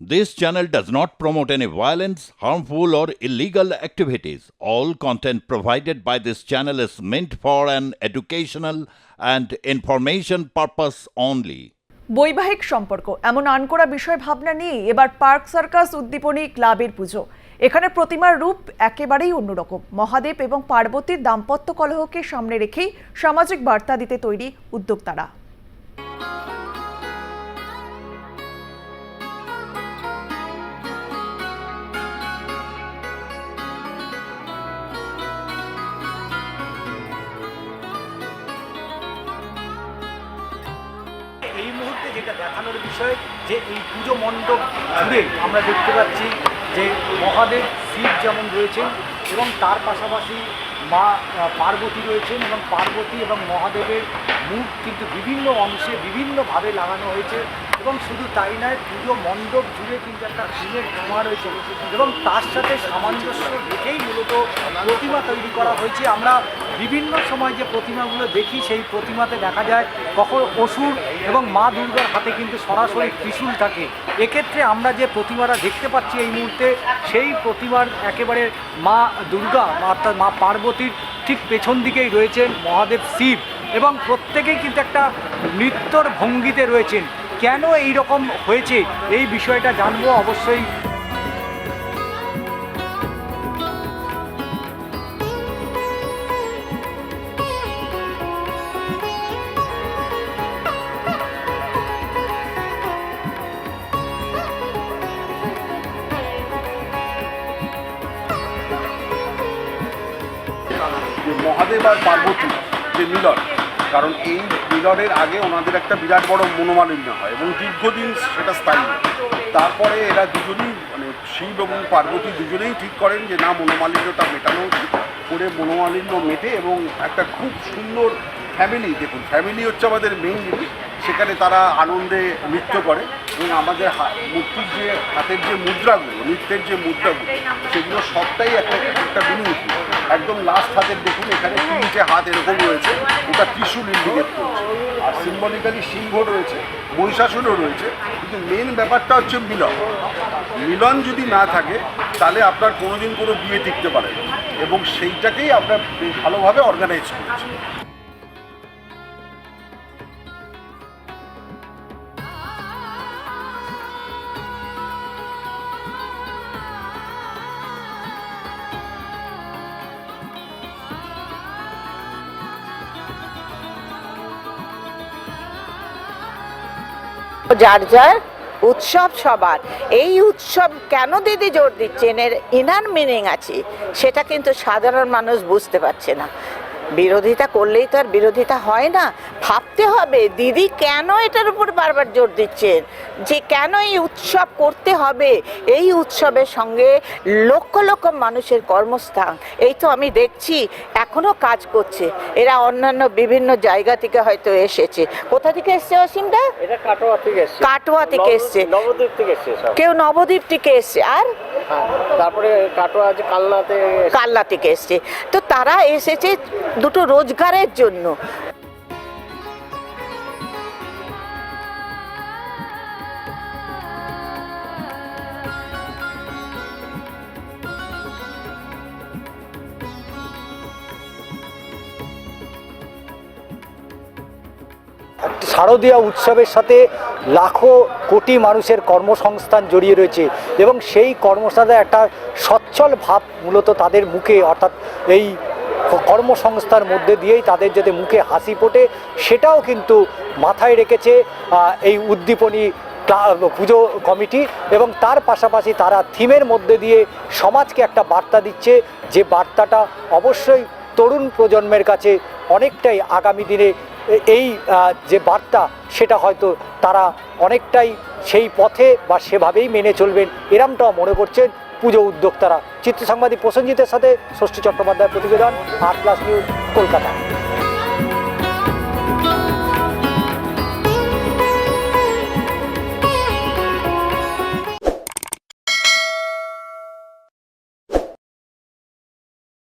This channel does not promote any violence, harmful, or illegal activities. All content provided by this channel is meant for an educational and information purpose only. বৈবাহিক সম্পর্ক এমন আনকোরা বিষয় ভাবনা নিয়ে এবার park circus উদ্দীপনী ক্লাবের পুজো এখানে প্রতিমার রূপ একেবারেই অন্যরকম মহাদেব এবং পার্বতীর দাম্পত্য কলহকে সামনে রেখেই সামাজিক বার্তা দিতে তৈরি উদ্যোক্তারা যেটা দেখানোর বিষয় যে এই পুজো মণ্ডপ জুড়ে আমরা দেখতে পাচ্ছি যে মহাদেব শিব যেমন রয়েছেন এবং তার পাশাপাশি মা পার্বতী রয়েছেন এবং পার্বতী এবং মহাদেবের মুখ কিন্তু বিভিন্ন অংশে বিভিন্নভাবে লাগানো হয়েছে। এবং শুধু তাই নয় পুজো মণ্ডপ জুড়ে কিন্তু একটা ফুলের ধোঁয়া রয়েছে এবং তার সাথে সামঞ্জস্য রেখেই মূলত প্রতিমা তৈরি করা হয়েছে। আমরা বিভিন্ন সময় যে প্রতিমাগুলো দেখি, সেই প্রতিমাতে দেখা যায় কখন অসুর এবং মা দুর্গার হাতে কিন্তু সরাসরি ত্রিশূল থাকে। এক্ষেত্রে আমরা যে প্রতিমাটা দেখতে পাচ্ছি এই মুহূর্তে, সেই প্রতিমার একেবারে মা দুর্গা, অর্থাৎ মা পার্বতীর ঠিক পেছন দিকেই রয়েছেন মহাদেব শিব এবং প্রত্যেকেই কিন্তু একটা নৃত্যর ভঙ্গিতে রয়েছেন। কেন এই রকম হয়েছে? এই বিষয়টা জানব অবশ্যই। মহাদেব আর পার্বতী যে মিলন কারণ এই মিলনের আগে ওনাদের একটা বিরাট বড় মনোমালিন্য হয় এবং দীর্ঘদিন সেটা স্থায়ী। তারপরে এরা দুজনেই মানে শিব এবং পার্বতী দুজনেই ঠিক করেন যে না, মনোমালিন্যটা মেটানো করে মনোমালিন্য মেটে এবং একটা খুব সুন্দর ফ্যামিলি দেখুন ফ্যামিলি হচ্ছে আমাদের মেইন জিনিস। সেখানে তারা আনন্দে নৃত্য করে এবং আমাদের মূর্তির যে হাতের যে মুদ্রাগুলো, নৃত্যের যে মুদ্রাগুলো, সেগুলো সবটাই একটা একটা বিনূতি একদম লাস্ট হাতের দেখুন এখানে তিনটে হাত এরকম রয়েছে ওটা ত্রিশুল ইন্ডিকেট করছে। আর সিম্বলিক্যালি সিংহ রয়েছে মহিষাসুরও রয়েছে কিন্তু মেন ব্যাপারটা হচ্ছে মিলন। মিলন যদি না থাকে তাহলে আপনার কোনোদিন কোনো বিয়ে টিকতে পারে। এবং সেইটাকেই আমরা ভালোভাবে অর্গানাইজ করেছি। যার যার উৎসব সবার। এই উৎসব কেন দিদি জোর দিচ্ছেন? এর ইনার মিনিং আছে। সেটা কিন্তু সাধারণ মানুষ বুঝতে পারছে না। বিরোধিতা করলেই তো আর বিরোধিতা হয় না। ভাবতে হবে দিদি কেন এটার উপর বারবার জোর দিচ্ছেন? যে কেন এই উৎসব করতে হবে? এই উৎসবের সঙ্গে লক্ষ লক্ষ মানুষের কর্মস্থান এই তো আমি দেখছি এখনও কাজ করছে। এরা অন্যান্য বিভিন্ন জায়গা থেকে হয়তো এসেছে। কোথা থেকে এসছে অসীমদা কাটোয়া থেকে এসছে। কাটোয়া থেকে এসছে। নবদ্বীপ থেকে এসছে কেউ নবদ্বীপ থেকে এসছে আর? তারপরে কাটোয়া কালনাতে কাল্লা থেকে এসছে। তো তারা এসেছে দুটো রোজগারের জন্য। শারদীয়া উৎসবের সাথে লাখো কোটি মানুষের কর্মসংস্থান জড়িয়ে রয়েছে এবং সেই কর্মসংস্থানে একটা সচ্ছল ভাব মূলত তাদের মুখে, অর্থাৎ এই কর্মসংস্থার মধ্যে দিয়েই তাদের যাতে মুখে হাসি ফোটে, সেটাও কিন্তু মাথায় রেখেছে এই উদ্দীপনী পুজো কমিটি এবং তার পাশাপাশি তারা থিমের মধ্যে দিয়ে সমাজকে একটা বার্তা দিচ্ছে যে বার্তাটা অবশ্যই তরুণ প্রজন্মের কাছে অনেকটাই আগামী দিনে এই যে বার্তা, সেটা হয়তো তারা অনেকটাই সেই পথে বা সেভাবেই মেনে চলবেন। এরমটাও মনে করছেন পুজো উদ্যোক্তারা। চিত্র সাংবাদিক প্রসেনজিতের সাথে ষষ্ঠী চট্টোপাধ্যায় প্রতিবেদন, আর প্লাস নিউজ কলকাতা।